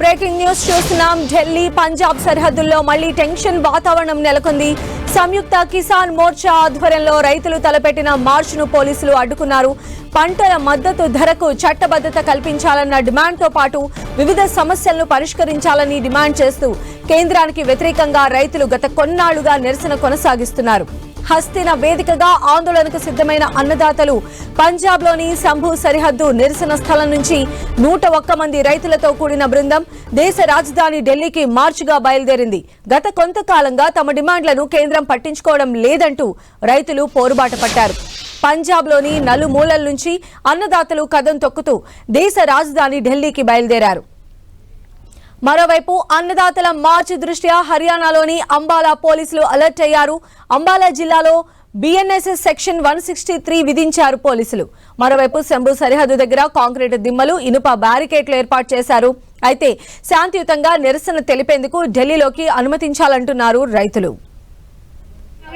Breaking news చూస్తున్నాం. ఢిల్లీ పంజాబ్ సరిహద్దుల్లో మళ్ళీ టెన్షన్ వాతావరణం నెలకొంది. సంయుక్త కిసాన్ మోర్చా ఆధ్వర్యంలో రైతులు తలపెట్టిన మార్చును పోలీసులు అడ్డుకున్నారు. పంటల మద్దతు ధరకు చట్టబద్ధత కల్పించాలన్న డిమాండ్తో పాటు వివిధ సమస్యలను పరిష్కరించాలని డిమాండ్ చేస్తూ కేంద్రానికి వ్యతిరేకంగా రైతులు గత కొన్నాళ్ళుగా నిరసన కొనసాగిస్తున్నారు. హస్తిన వేదికగా ఆందోళనకు సిద్ధమైన అన్నదాతలు పంజాబ్లోని శంభు సరిహద్దు నిరసన స్థలం నుంచి నూట ఒక్క మంది రైతులతో కూడిన బృందం దేశ రాజధాని ఢిల్లీకి మార్చిగా బయలుదేరింది. గత కొంతకాలంగా తమ డిమాండ్లను కేంద్రం పట్టించుకోవడం లేదంటూ రైతులు పోరుబాట పట్టారు. పంజాబ్లోని నలుమూలల నుంచి అన్నదాతలు కదం తొక్కుతూ దేశ రాజధాని ఢిల్లీకి బయలుదేరారు. మరోవైపు అన్నదాతల మార్చి దృష్ట్యా హర్యానాలోని అంబాలా పోలీసులు అలర్ట్ అయ్యారు అంబాలా జిల్లాలో BNSS section one sixty three విధించారు పోలీసులు మరోవైపు శంభు సరిహద్దు దగ్గర కాంక్రీట్ దిమ్మలు ఇనుప బ్యారికేడ్లు ఏర్పాటు చేశారు అయితే శాంతియుతంగా నిరసన తెలిపేందుకు ఢిల్లీలోకి అనుమతించాలంటున్నారు రైతులు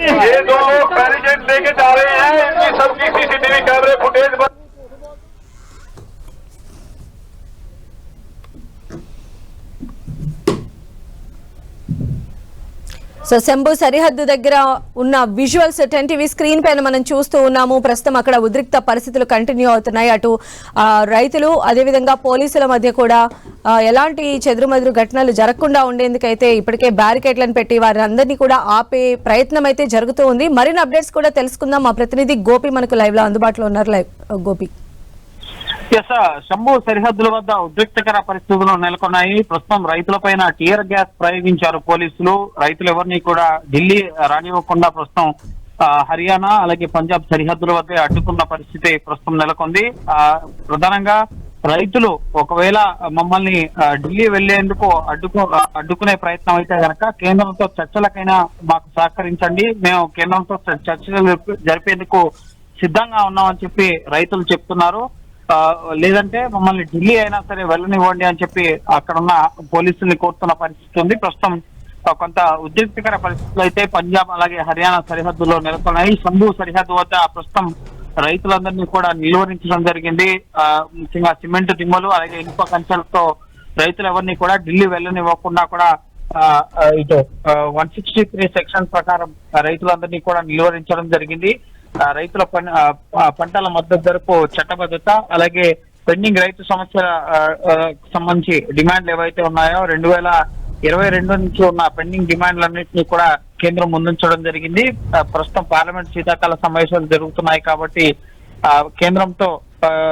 ये दो लोग बैरिकेड लेके जा रहे हैं इनकी सबकी सीसीटीवी कैमरे फुटेज సో శంభు సరిహద్దు దగ్గర ఉన్న విజువల్స్ టెన్ టీవీ స్క్రీన్ పైన మనం చూస్తూ ఉన్నాము. ప్రస్తుతం అక్కడ ఉద్రిక్త పరిస్థితులు కంటిన్యూ అవుతున్నాయి. అటు రైతులు అదేవిధంగా పోలీసుల మధ్య కూడా ఎలాంటి చెదురుమదురు ఘటనలు జరగకుండా ఉండేందుకైతే ఇప్పటికే బ్యారికేడ్లను పెట్టి వారి అందరినీ కూడా ఆపే ప్రయత్నం అయితే జరుగుతూ ఉంది. మరిన్ని అప్డేట్స్ కూడా తెలుసుకుందాం. మా ప్రతినిధి గోపి మనకు లైవ్లో అందుబాటులో ఉన్నారు. లైవ్ గోపి. ఎస్ శంభు సరిహద్దుల వద్ద ఉద్రిక్తకర పరిస్థితులు నెలకొన్నాయి. ప్రస్తుతం రైతులపైన టీయర్ గ్యాస్ ప్రయోగించారు పోలీసులు. రైతులు ఎవరిని కూడా ఢిల్లీ రానివ్వకుండా ప్రస్తుతం ఆ, హర్యానా అలాగే పంజాబ్ సరిహద్దుల వద్ద అడ్డుకున్న పరిస్థితి ప్రస్తుతం నెలకొంది. ఆ, ప్రధానంగా రైతులు ఒకవేళ మమ్మల్ని ఢిల్లీ వెళ్ళేందుకు అడ్డుకు అడ్డుకునే ప్రయత్నం అయితే గనక కేంద్రంతో చర్చలకైనా మాకు సహకరించండి. మేము కేంద్రంతో చర్చలు జరిపి- జరిపేందుకు సిద్ధంగా ఉన్నామని చెప్పి రైతులు చెప్తున్నారు. లేదంటే మమ్మల్ని ఢిల్లీ అయినా సరే వెళ్ళనివ్వండి అని చెప్పి అక్కడ ఉన్న పోలీసుల్ని కోరుతున్న పరిస్థితి ఉంది. ప్రస్తుతం కొంత ఉద్రిక్తకర పరిస్థితులు అయితే పంజాబ్ అలాగే హర్యానా సరిహద్దులో నెలకొన్నాయి. సంభూ సరిహద్దు వద్ద ప్రస్తుతం రైతులందరినీ కూడా నిలువరించడం జరిగింది. ఆ, ముఖ్యంగా సిమెంట్ దిమ్మలు అలాగే ఇనుప కంచెలతో రైతులు ఎవరిని కూడా ఢిల్లీ వెళ్ళనివ్వకుండా కూడా ఆ, ఇటు వన్ సిక్స్టీ త్రీ సెక్షన్ ప్రకారం రైతులందరినీ కూడా నిలువరించడం జరిగింది. రైతుల పన్- పంటల మద్దతు ధరకు చట్టబద్ధత అలాగే పెండింగ్ రైతు సమస్యల సంబంధించి డిమాండ్లు ఏవైతే ఉన్నాయో రెండు వేల ఇరవై రెండు నుంచి ఉన్న పెండింగ్ డిమాండ్లన్నింటినీ కూడా కేంద్రం ముందుంచడం జరిగింది. ప్రస్తుతం పార్లమెంట్ శీతాకాల సమావేశాలు జరుగుతున్నాయి కాబట్టి ఆ, కేంద్రంతో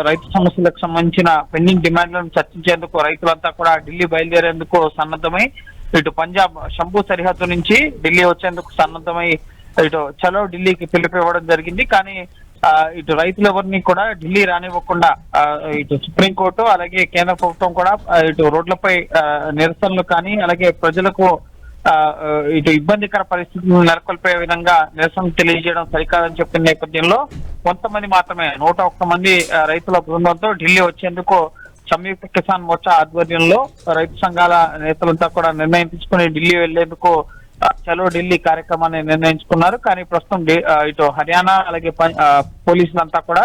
రైతు సమస్యలకు సంబంధించిన పెండింగ్ డిమాండ్లను చర్చించేందుకు రైతులంతా కూడా ఢిల్లీ బయలుదేరేందుకు సన్నద్ధమై ఇటు పంజాబ్ శంభు సరిహద్దు నుంచి ఢిల్లీ వచ్చేందుకు సన్నద్ధమై ఇటు చలో ఢిల్లీకి పిలుపు ఇవ్వడం జరిగింది. కానీ ఆ, ఇటు రైతులు ఎవరిని కూడా ఢిల్లీ రానివ్వకుండా ఇటు సుప్రీంకోర్టు అలాగే కేంద్ర ప్రభుత్వం కూడా ఇటు రోడ్లపై ఆ, నిరసనలు కానీ అలాగే ప్రజలకు ఆ, ఇటు ఇబ్బందికర పరిస్థితులను నెలకొల్పే విధంగా నిరసన తెలియజేయడం సరికాదని చెప్పిన నేపథ్యంలో కొంతమంది మాత్రమే నూట ఒక్క మంది రైతుల బృందంతో ఢిల్లీ వచ్చేందుకు సంయుక్త కిసాన్ మోర్చా ఆధ్వర్యంలో రైతు సంఘాల నేతలంతా కూడా నిర్ణయం తీసుకుని ఢిల్లీ వెళ్ళేందుకు చలో ఢిల్లీ కార్యక్రమాన్ని నిర్ణయించుకున్నారు. కానీ ప్రస్తుతం ఇటు హర్యానా అలాగే పోలీసులంతా కూడా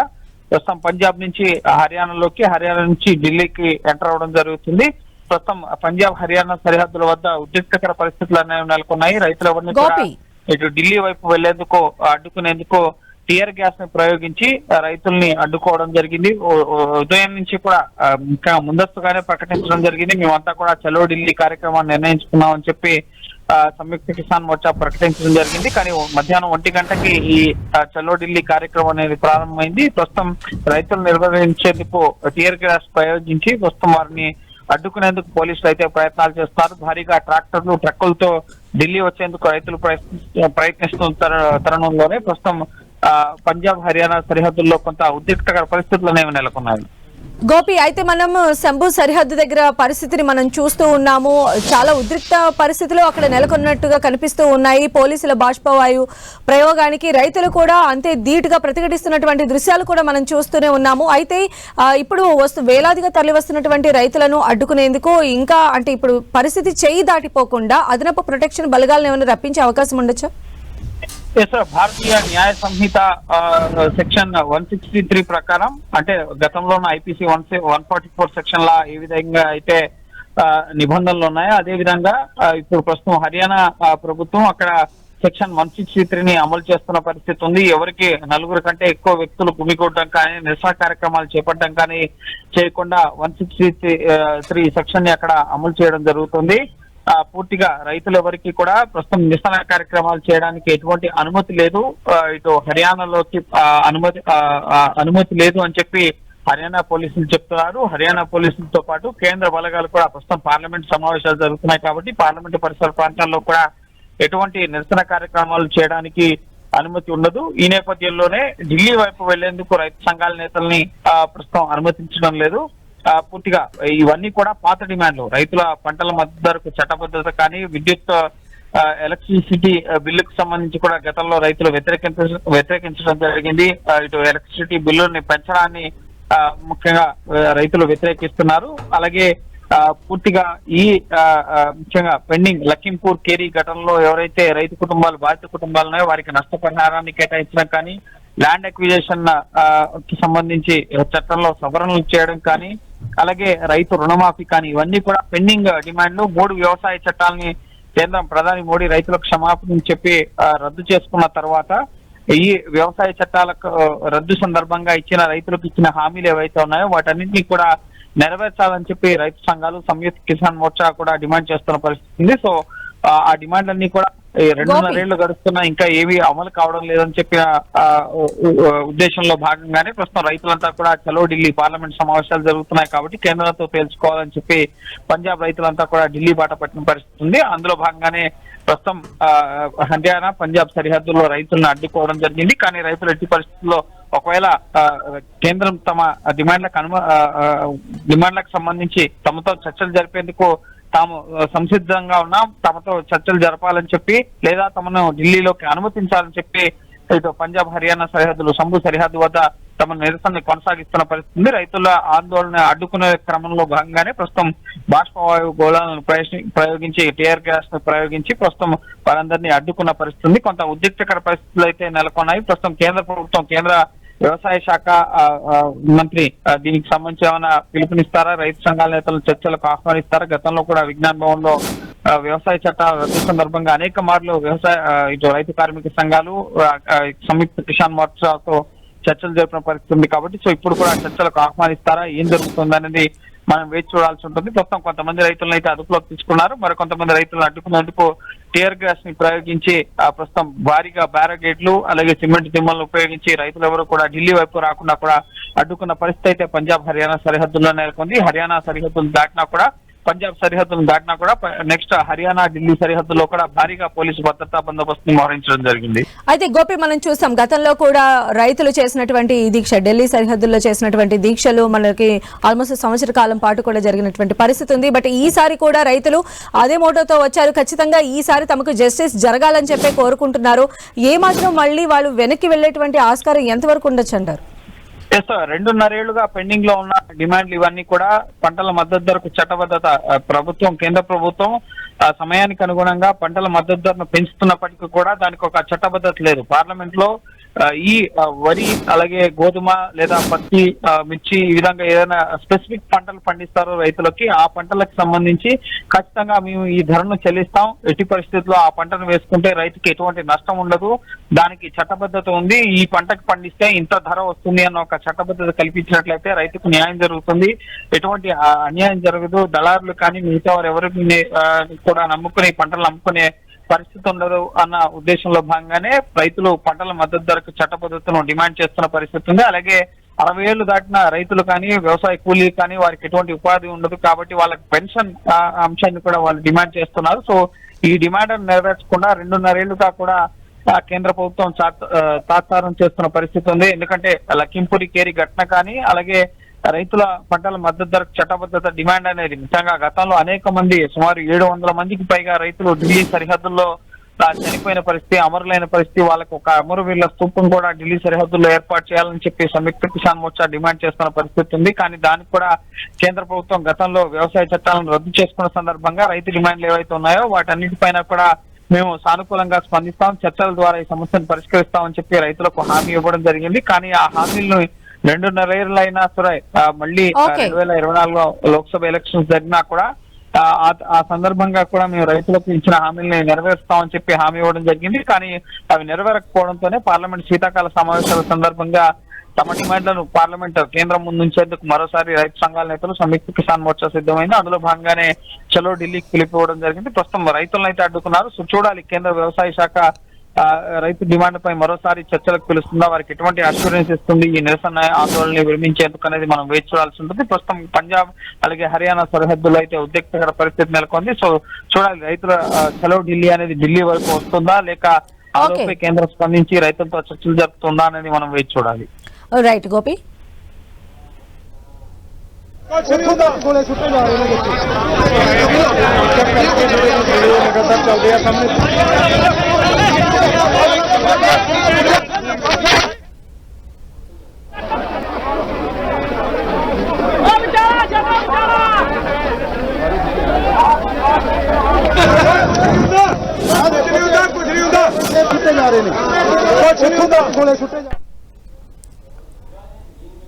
ప్రస్తుతం పంజాబ్ నుంచి హర్యానాలోకి హర్యానా నుంచి ఢిల్లీకి ఎంటర్ అవడం జరుగుతుంది. ప్రస్తుతం పంజాబ్ హర్యానా సరిహద్దుల వద్ద ఉద్రిక్తకర పరిస్థితులు అనేవి నెలకొన్నాయి. రైతులు ఎవరిని కూడా. ఇటు ఢిల్లీ వైపు వెళ్ళేందుకు అడ్డుకునేందుకు టియర్ గ్యాస్ని ప్రయోగించి రైతుల్ని అడ్డుకోవడం జరిగింది. ఉదయం నుంచి కూడా ఇంకా ముందస్తుగానే ప్రకటించడం జరిగింది. మేమంతా కూడా చలో ఢిల్లీ కార్యక్రమాన్ని నిర్ణయించుకున్నామని చెప్పి సంయుక్త కిసాన్ మోర్చా ప్రకటించడం జరిగింది. కానీ మధ్యాహ్నం ఒంటి గంటకి ఈ చలో ఢిల్లీ కార్యక్రమం అనేది ప్రారంభమైంది. ప్రస్తుతం రైతులు నిర్వహించేందుకు టీఆర్ గ్యాస్ ప్రయోగించి ప్రస్తుతం వారిని అడ్డుకునేందుకు పోలీసులు అయితే ప్రయత్నాలు చేస్తారు భారీగా ట్రాక్టర్లు ట్రక్కులతో ఢిల్లీ వచ్చేందుకు రైతులు ప్రయత్ని- ప్రయత్నిస్తున్న తర- తరుణంలోనే ప్రస్తుతం ఆ, పంజాబ్ హర్యానా సరిహద్దుల్లో కొంత ఉద్రిక్తకర పరిస్థితులు అనేవి నెలకొన్నాయి. గోపి అయితే మనం శంభు సరిహద్దు దగ్గర పరిస్థితిని మనం చూస్తూ ఉన్నాము. చాలా ఉద్రిక్త పరిస్థితులు అక్కడ నెలకొన్నట్టుగా కనిపిస్తూ ఉన్నాయి. పోలీసుల బాష్పవాయు ప్రయోగానికి రైతులు కూడా అంతే ధీటుగా ప్రతిఘటిస్తున్నటువంటి దృశ్యాలు కూడా మనం చూస్తూనే ఉన్నాము. అయితే ఇప్పుడు వస్తు వేలాదిగా తరలి వస్తున్నటువంటి రైతులను అడ్డుకునేందుకు ఇంకా అంటే ఇప్పుడు పరిస్థితి చేయి దాటిపోకుండా అదనపు ప్రొటెక్షన్ బలగాలను ఏమైనా రప్పించే అవకాశం ఉండొచ్చా? Yes Bharatiya Nyaya Sanhita section one sixty three ప్రకారం అంటే గతంలో ఉన్న IPC one one forty four section లా ఏ విధంగా అయితే నిబంధనలు ఉన్నాయో అదే విధంగా ఇప్పుడు ప్రస్తుతం హర్యానా ప్రభుత్వం అక్కడ సెక్షన్ వన్ సిక్స్టీ త్రీని అమలు చేస్తున్న పరిస్థితి ఉంది. ఎవరికి నలుగురు కంటే ఎక్కువ వ్యక్తులు గుమికూడటం కానీ నిరసన కార్యక్రమాలు చేపట్టడం కానీ చేయకుండా వన్ సిక్స్టీ త్రీ సెక్షన్ని అక్కడ అమలు చేయడం జరుగుతుంది. పూర్తిగా రైతులు ఎవరికి కూడా ప్రస్తుతం నిరసన కార్యక్రమాలు చేయడానికి ఎటువంటి అనుమతి లేదు. ఇటు హర్యానాలోకి అనుమతి అనుమతి లేదు అని చెప్పి హర్యానా పోలీసులు చెప్తున్నారు. హర్యానా పోలీసులతో పాటు కేంద్ర బలగాలు కూడా ప్రస్తుతం పార్లమెంట్ సమావేశాలు జరుగుతున్నాయి కాబట్టి పార్లమెంట్ పరిసర ప్రాంతాల్లో కూడా ఎటువంటి నిరసన కార్యక్రమాలు చేయడానికి అనుమతి ఉండదు. ఈ నేపథ్యంలోనే ఢిల్లీ వైపు వెళ్ళేందుకు రైతు సంఘాల నేతల్ని ఆ, ప్రస్తుతం అనుమతించడం లేదు. పూర్తిగా ఇవన్నీ కూడా పాత డిమాండ్లు. రైతుల పంటల మద్దతు ధరకు చట్టబద్ధత కానీ విద్యుత్ ఎలక్ట్రిసిటీ బిల్లుకు సంబంధించి కూడా గతంలో రైతులు వ్యతిరేకించ వ్యతిరేకించడం జరిగింది. ఇటు ఎలక్ట్రిసిటీ బిల్లుని పెంచడాన్ని ఆ, ముఖ్యంగా రైతులు వ్యతిరేకిస్తున్నారు. అలాగే ఆ, పూర్తిగా ఈ ముఖ్యంగా పెండింగ్ లఖింపూర్ కేరీ ఘటనలో ఎవరైతే రైతు కుటుంబాలు బాధిత కుటుంబాలు ఉన్నాయో వారికి నష్టపరిహారాన్ని కేటాయించడం కానీ ల్యాండ్ అక్విజేషన్కి సంబంధించి చట్టంలో సవరణలు చేయడం కానీ అలాగే రైతు రుణమాఫీ కానీ ఇవన్నీ కూడా పెండింగ్ డిమాండ్లు. మూడు వ్యవసాయ చట్టాలని కేంద్రం ప్రధాని మోడీ రైతులకు క్షమాపణ చెప్పి రద్దు చేసుకున్న తర్వాత ఈ వ్యవసాయ చట్టాలకు రద్దు సందర్భంగా ఇచ్చిన రైతులకు ఇచ్చిన హామీలు ఏవైతే ఉన్నాయో వాటన్నింటినీ కూడా నెరవేర్చాలని చెప్పి రైతు సంఘాలు సంయుక్త కిసాన్ మోర్చా కూడా డిమాండ్ చేస్తున్న పరిస్థితి ఉంది. సో ఆ, డిమాండ్లన్నీ కూడా రెండున్నరేళ్ళు గడుస్తున్నా ఇంకా ఏవి అమలు కావడం లేదని చెప్పిన ఉద్దేశంలో భాగంగానే ప్రస్తుతం రైతులంతా కూడా చలో ఢిల్లీ పార్లమెంట్ సమావేశాలు జరుగుతున్నాయి కాబట్టి కేంద్రంతో తేల్చుకోవాలని చెప్పి పంజాబ్ రైతులంతా కూడా ఢిల్లీ బాట పట్టిన పరిస్థితి ఉంది. అందులో భాగంగానే ప్రస్తుతం హర్యానా పంజాబ్ సరిహద్దుల్లో రైతులను అడ్డుకోవడం జరిగింది. కానీ రైతులు ఎట్టి పరిస్థితుల్లో ఒకవేళ కేంద్రం తమ డిమాండ్లకు అనుమ డిమాండ్లకు సంబంధించి తమతో చర్చలు జరిపేందుకు తాము సంసిద్ధంగా ఉన్నాం. తమతో చర్చలు జరపాలని చెప్పి లేదా తమను ఢిల్లీలోకి అనుమతించాలని చెప్పి ఇటు పంజాబ్ హర్యానా సరిహద్దులు సంబు సరిహద్దు వద్ద తమ నిరసనని కొనసాగిస్తున్న పరిస్థితి రైతుల ఆందోళన అడ్డుకునే క్రమంలో భాగంగానే ప్రస్తుతం బాష్పవాయు గోళాలను ప్రయోగించి టీఆర్ గ్యాస్ను ప్రయోగించి ప్రస్తుతం వారందరినీ అడ్డుకున్న పరిస్థితి కొంత ఉద్రిక్తకర పరిస్థితులు అయితే నెలకొన్నాయి. ప్రస్తుతం కేంద్ర ప్రభుత్వం కేంద్ర వ్యవసాయ శాఖ మంత్రి దీనికి సంబంధించి ఏమైనా పిలుపునిస్తారా? రైతు సంఘాల నేతలు చర్చలకు ఆహ్వానిస్తారా? గతంలో కూడా విజ్ఞాన్ భవన్లో వ్యవసాయ చట్టాల రద్దు సందర్భంగా అనేక మార్లు వ్యవసాయ ఇటు రైతు కార్మిక సంఘాలు సంయుక్త కిసాన్ మోర్చాతో చర్చలు జరిపిన పరిస్థితి ఉంది కాబట్టి సో ఇప్పుడు కూడా చర్చలకు ఆహ్వానిస్తారా? ఏం జరుగుతుంది అనేది మనం వేచి చూడాల్సి ఉంటుంది. ప్రస్తుతం కొంతమంది రైతులను అయితే అదుపులోకి తీసుకున్నారు. మరి కొంతమంది రైతులను అడ్డుకున్నందుకు టీఆర్ గ్యాస్ని ప్రయోగించి ఆ ప్రస్తుతం భారీగా బ్యారగేట్లు అలాగే సిమెంట్ దిమ్మలను ఉపయోగించి రైతులు ఎవరు కూడా ఢిల్లీ వైపు రాకుండా కూడా అడ్డుకున్న పరిస్థితి అయితే పంజాబ్ హర్యానా సరిహద్దుల్లో నెలకొంది. హర్యానా సరిహద్దులు దాటినా కూడా పంజాబ్ సరిహద్దులను దాటినా కూడా నెక్స్ట్ హర్యానా ఢిల్లీ సరిహద్దులో కూడా భారీగా పోలీసు భద్రతా బందోబస్తుని మోహరించడం జరిగింది. అయితే గోపి మనం చూసాం గతంలో కూడా రైతులు చేసినటువంటి దీక్ష ఢిల్లీ సరిహద్దుల్లో చేసినటువంటి దీక్షలు మనకి ఆల్మోస్ట్ సంవత్సర కాలం పాటు కూడా జరిగినటువంటి పరిస్థితి ఉంది. బట్ ఈసారి కూడా రైతులు అదే మోటోతో వచ్చారు. ఖచ్చితంగా ఈసారి తమకు జస్టిస్ జరగాలని చెప్పి కోరుకుంటున్నారు. ఏ మాత్రం మళ్ళీ వాళ్ళు వెనక్కి వెళ్ళేటువంటి ఆస్కారం ఎంతవరకు ఉండొచ్చు అంటారు? ఎస్ సార్ రెండున్నరేళ్ళుగా పెండింగ్లో ఉన్న డిమాండ్లు ఇవన్నీ కూడా పంటల మద్దతు ధరకు చట్టబద్ధత ప్రభుత్వం కేంద్ర ప్రభుత్వం ఆ సమయానికి అనుగుణంగా పంటల మద్దతు ధరను పెంచుతున్నప్పటికీ కూడా దానికి ఒక చట్టబద్ధత లేదు. పార్లమెంట్లో ఈ వరి అలాగే గోధుమ లేదా పత్తి మిర్చి ఈ విధంగా ఏదైనా స్పెసిఫిక్ పంటలు పండిస్తారో రైతులకి ఆ పంటలకు సంబంధించి ఖచ్చితంగా మేము ఈ ధరను చెల్లిస్తాం. ఎట్టి పరిస్థితుల్లో ఆ పంటను వేసుకుంటే రైతుకి ఎటువంటి నష్టం ఉండదు. దానికి చట్టబద్ధత ఉంది. ఈ పంటకు పండిస్తే ఇంత ధర వస్తుంది అన్న ఒక చట్టబద్ధత కల్పించినట్లయితే రైతుకు న్యాయం జరుగుతుంది. ఎటువంటి అన్యాయం జరగదు. దళారులు కానీ మిగతా వారు ఎవరు కూడా నమ్ముకునే పంటలు నమ్ముకునే పరిస్థితి ఉండదు అన్న ఉద్దేశంలో భాగంగానే రైతులు పంటల మద్దతు ధరకు చట్టబద్ధతను డిమాండ్ చేస్తున్న పరిస్థితి ఉంది. అలాగే అరవై ఏళ్ళు దాటిన రైతులు కానీ వ్యవసాయ కూలీలు కానీ వారికి ఎటువంటి ఉపాధి ఉండదు కాబట్టి వాళ్ళకి పెన్షన్ అంశాన్ని కూడా వాళ్ళు డిమాండ్ చేస్తున్నారు. సో ఈ డిమాండ్ నెరవేర్చకుండా రెండున్నరేళ్ళుగా కూడా కేంద్ర ప్రభుత్వం తాత్సారం చేస్తున్న పరిస్థితి ఉంది. ఎందుకంటే లఖింపూరి కేరి ఘటన కానీ అలాగే రైతుల పంటల మద్దతు ధరకు చట్టబద్ధత డిమాండ్ అనేది నిజంగా గతంలో అనేక మంది సుమారు ఏడు వందల మందికి పైగా రైతులు ఢిల్లీ సరిహద్దుల్లో చనిపోయిన పరిస్థితి అమరులైన పరిస్థితి వాళ్ళకు ఒక అమరవీరుల స్థూపం కూడా ఢిల్లీ సరిహద్దుల్లో ఏర్పాటు చేయాలని చెప్పి సంయుక్త కిసాన్ మోర్చా డిమాండ్ చేస్తున్న పరిస్థితి ఉంది. కానీ దానికి కూడా కేంద్ర ప్రభుత్వం గతంలో వ్యవసాయ చట్టాలను రద్దు చేసుకున్న సందర్భంగా రైతు డిమాండ్లు ఏవైతే ఉన్నాయో వాటన్నిటిపైన కూడా మేము సానుకూలంగా స్పందిస్తాం. చర్చల ద్వారా ఈ సమస్యను పరిష్కరిస్తామని చెప్పి రైతులకు హామీ ఇవ్వడం జరిగింది. కానీ ఆ హామీలను రెండున్నర ఏళ్ళైనా సరే ఆ, మళ్ళీ. రెండు వేల ఇరవై నాలుగులో లోక్సభ ఎలక్షన్స్ జరిగినా కూడా ఆ, సందర్భంగా కూడా మేము రైతులకు ఇచ్చిన హామీని నెరవేరుస్తామని చెప్పి హామీ ఇవ్వడం జరిగింది. కానీ అవి నెరవేరకపోవడంతోనే పార్లమెంట్ శీతాకాల సమావేశాల సందర్భంగా తమ డిమాండ్లను పార్లమెంట్ కేంద్రం ముందు ఉంచేందుకు మరోసారి రైతు సంఘాల నేతలు సంయుక్త కిసాన్ మోర్చా సిద్ధమైంది. అందులో భాగంగానే చలో ఢిల్లీకి పిలిపివ్వడం జరిగింది. ప్రస్తుతం రైతులను అయితే అడ్డుకున్నారు. సో చూడాలి కేంద్ర వ్యవసాయ శాఖ రైతు డిమాండ్ పై మరోసారి చర్చలకు పిలుస్తుందా వారికి ఎటువంటి అష్యూరెన్స్ ఇస్తుంది? ఈ నిరసన ఆందోళన విరమించేందుకు అనేది మనం వేచి చూడాల్సి ఉంటుంది. ప్రస్తుతం పంజాబ్ అలాగే హర్యానా సరిహద్దులో అయితే ఉద్యక్తకర పరిస్థితి నెలకొంది. సో చూడాలి. రైతుల సెలవు ఢిల్లీ అనేది ఢిల్లీ వరకు వస్తుందా? లేక ఆరోపై కేంద్రం స్పందించి రైతులతో చర్చలు జరుపుతుందా అనేది మనం వేచి చూడాలి. రైట్ గోపి.